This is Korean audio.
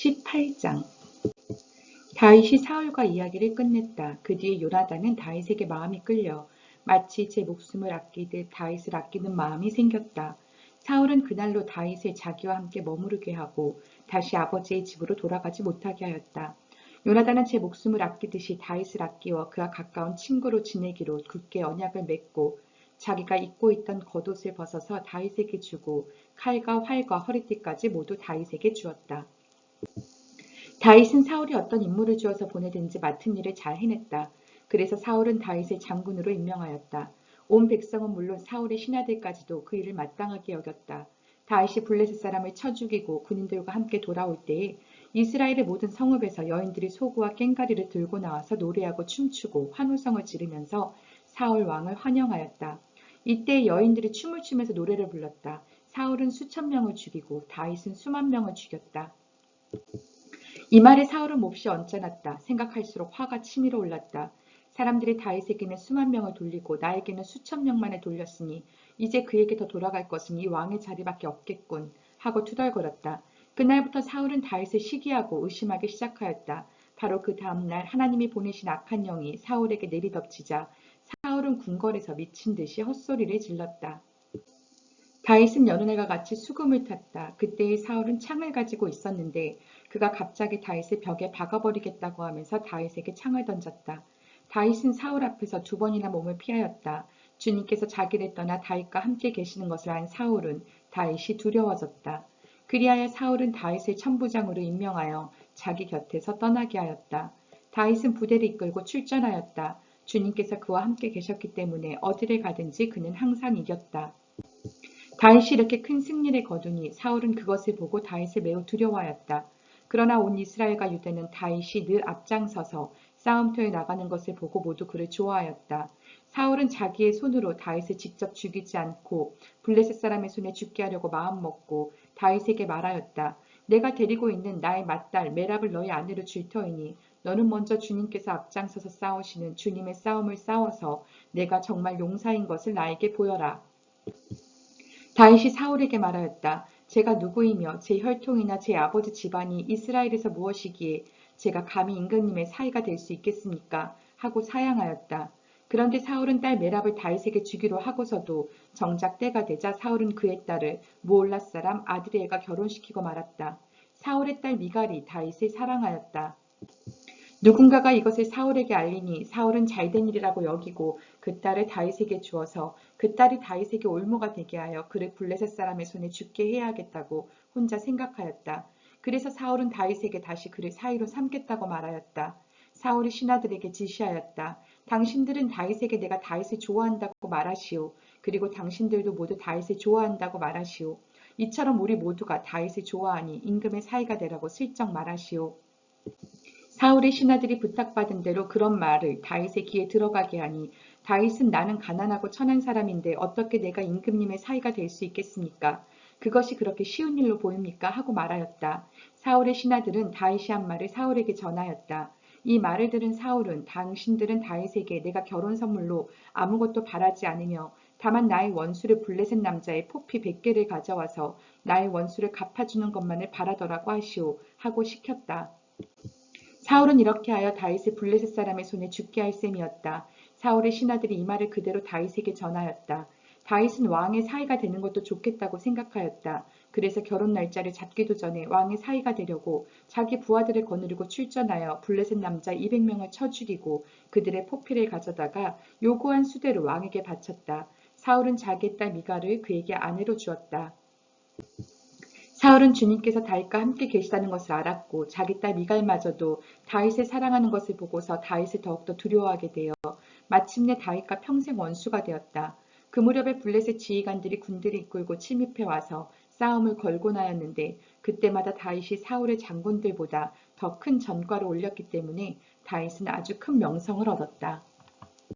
18장 다윗이 사울과 이야기를 끝냈다. 그 뒤에 요나단은 다윗에게 마음이 끌려 마치 제 목숨을 아끼듯 다윗을 아끼는 마음이 생겼다. 사울은 그날로 다윗을 자기와 함께 머무르게 하고 다시 아버지의 집으로 돌아가지 못하게 하였다. 요나단은 제 목숨을 아끼듯이 다윗을 아끼워 그와 가까운 친구로 지내기로 굳게 언약을 맺고 자기가 입고 있던 겉옷을 벗어서 다윗에게 주고 칼과 활과 허리띠까지 모두 다윗에게 주었다. 다윗은 사울이 어떤 임무를 주어서 보내든지 맡은 일을 잘 해냈다. 그래서 사울은 다윗을 장군으로 임명하였다. 온 백성은 물론 사울의 신하들까지도 그 일을 마땅하게 여겼다. 다윗이 블레셋 사람을 쳐 죽이고 군인들과 함께 돌아올 때에 이스라엘의 모든 성읍에서 여인들이 소구와 꽹가리를 들고 나와서 노래하고 춤추고 환호성을 지르면서 사울 왕을 환영하였다. 이때 여인들이 춤을 추면서 노래를 불렀다. 사울은 수천 명을 죽이고 다윗은 수만 명을 죽였다. 이 말에 사울은 몹시 언짢았다. 생각할수록 화가 치밀어 올랐다. 사람들이 다윗에게는 수만 명을 돌리고 나에게는 수천 명만을 돌렸으니 이제 그에게 더 돌아갈 것은 이 왕의 자리밖에 없겠군 하고 투덜거렸다. 그날부터 사울은 다윗을 시기하고 의심하기 시작하였다. 바로 그 다음날 하나님이 보내신 악한 영이 사울에게 내리덮치자 사울은 궁궐에서 미친 듯이 헛소리를 질렀다. 다윗은 날과 같이 수금을 탔다. 그때의 사울은 창을 가지고 있었는데 그가 갑자기 다윗을 벽에 박아버리겠다고 하면서 다윗에게 창을 던졌다. 다윗은 사울 앞에서 두 번이나 몸을 피하였다. 주님께서 자기를 떠나 다윗과 함께 계시는 것을 안 사울은 다윗이 두려워졌다. 그리하여 사울은 다윗을 천부장으로 임명하여 자기 곁에서 떠나게 하였다. 다윗은 부대를 이끌고 출전하였다. 주님께서 그와 함께 계셨기 때문에 어디를 가든지 그는 항상 이겼다. 다윗이 이렇게 큰 승리를 거두니 사울은 그것을 보고 다윗을 매우 두려워하였다. 그러나 온 이스라엘과 유대는 다윗이 늘 앞장서서 싸움터에 나가는 것을 보고 모두 그를 좋아하였다. 사울은 자기의 손으로 다윗을 직접 죽이지 않고 블레셋 사람의 손에 죽게 하려고 마음먹고 다윗에게 말하였다. 내가 데리고 있는 나의 맏딸 메랍을 너희 아내로 줄 터이니 너는 먼저 주님께서 앞장서서 싸우시는 주님의 싸움을 싸워서 내가 정말 용사인 것을 나에게 보여라. 다윗이 사울에게 말하였다. 제가 누구이며 제 혈통이나 제 아버지 집안이 이스라엘에서 무엇이기에 제가 감히 임금님의 사이가 될 수 있겠습니까? 하고 사양하였다. 그런데 사울은 딸 메랍을 다윗에게 주기로 하고서도 정작 때가 되자 사울은 그의 딸을 무올라 사람 아드리엘과 결혼시키고 말았다. 사울의 딸 미갈이 다윗을 사랑하였다. 누군가가 이것을 사울에게 알리니 사울은 잘된 일이라고 여기고 그 딸을 다윗에게 주어서 그 딸이 다윗에게 올무가 되게 하여 그를 블레셋 사람의 손에 죽게 해야겠다고 혼자 생각하였다. 그래서 사울은 다윗에게 다시 그를 사이로 삼겠다고 말하였다. 사울이 신하들에게 지시하였다. 당신들은 다윗에게 내가 다윗을 좋아한다고 말하시오. 그리고 당신들도 모두 다윗을 좋아한다고 말하시오. 이처럼 우리 모두가 다윗을 좋아하니 임금의 사이가 되라고 슬쩍 말하시오. 사울의 신하들이 부탁받은 대로 그런 말을 다윗의 귀에 들어가게 하니 다윗은 나는 가난하고 천한 사람인데 어떻게 내가 임금님의 사이가 될 수 있겠습니까? 그것이 그렇게 쉬운 일로 보입니까? 하고 말하였다. 사울의 신하들은 다윗이 한 말을 사울에게 전하였다. 이 말을 들은 사울은 당신들은 다윗에게 내가 결혼 선물로 아무것도 바라지 않으며 다만 나의 원수를 블레셋 남자의 포피 100개를 가져와서 나의 원수를 갚아주는 것만을 바라더라고 하시오 하고 시켰다. 사울은 이렇게 하여 다윗을 블레셋 사람의 손에 죽게 할 셈이었다. 사울의 신하들이 이 말을 그대로 다윗에게 전하였다. 다윗은 왕의 사이가 되는 것도 좋겠다고 생각하였다. 그래서 결혼 날짜를 잡기도 전에 왕의 사이가 되려고 자기 부하들을 거느리고 출전하여 블레셋 남자 200명을 쳐 죽이고 그들의 포피를 가져다가 요구한 수대로 왕에게 바쳤다. 사울은 자기 딸 미가를 그에게 아내로 주었다. 사울은 주님께서 다윗과 함께 계시다는 것을 알았고 자기 딸 미갈마저도 다윗을 사랑하는 것을 보고서 다윗을 더욱더 두려워하게 되어 마침내 다윗과 평생 원수가 되었다. 그 무렵에 블레셋 지휘관들이 군대를 이끌고 침입해 와서 싸움을 걸고 나였는데 그때마다 다윗이 사울의 장군들보다 더 큰 전과를 올렸기 때문에 다윗은 아주 큰 명성을 얻었다.